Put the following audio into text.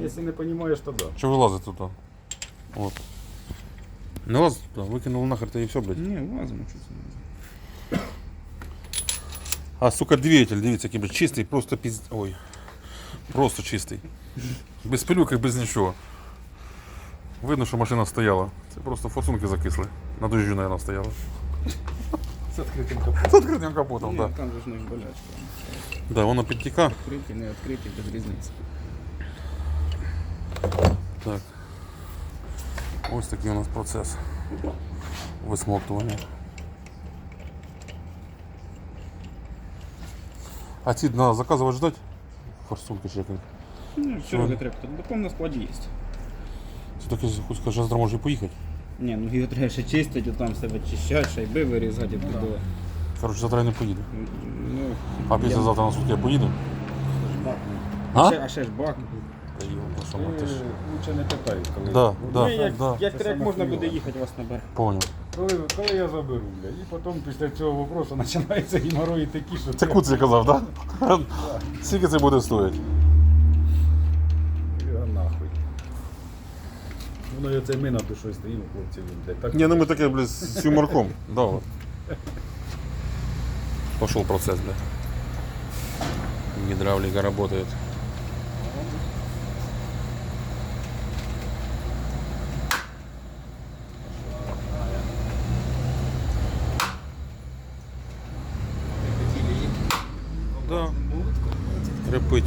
Якщо не розумієш, то да. Що вилазить тут? От. Не лазить туди, викинули нахер та і все, блядь. Ні, лазимо щось. А, сука, двигатель, дивіться, який блядь, чистий, просто піз... Ой. Просто чистий. Без пилюк і без нічого. Видно, що машина стояла. Це просто форсунки закисли. На дождю, мабуть, стояла. З відкритим капотом. З відкритим капотом, Ні, так. Да. там же ж не болячка. Да, воно підтіка. Відкриті, не відкриті, без різниці. Так. Ось такий у нас процес висмоктування. А ці треба заказувати ждать? Форсунки чи як? вони? Ну, все, не треба. Тут баком на складі є. Це таке хоч скаже, завтра може і поїхати. Ні, ну його треба ще чистити, там все вичищати, шайби вирізати туди. Коротше, завтра я не поїду. Ну, А післязавтра на сутки я поїду. бак. А? А? Ще, а ще ж бак. Та йо, ну що, Ти ну ти ж. лучше не питай, коли. Да, Ну, да. ну, як, да. як Це трек саме можна хуйово. буде їхати, вас набере. Поняв. Коли, коли я заберу, бля, і потім після цього вопросу починається геморрой такий, що Це куц я казав, так? Да? Скільки це буде стоїти? Я нахуй. Воно і оце ми на душою стоїмо, хлопці, він де так. Не, ну мы таке, блядь, с юморком. Да, вот. Пошел процесс, блядь. Гидравлика работает. Да. Репить.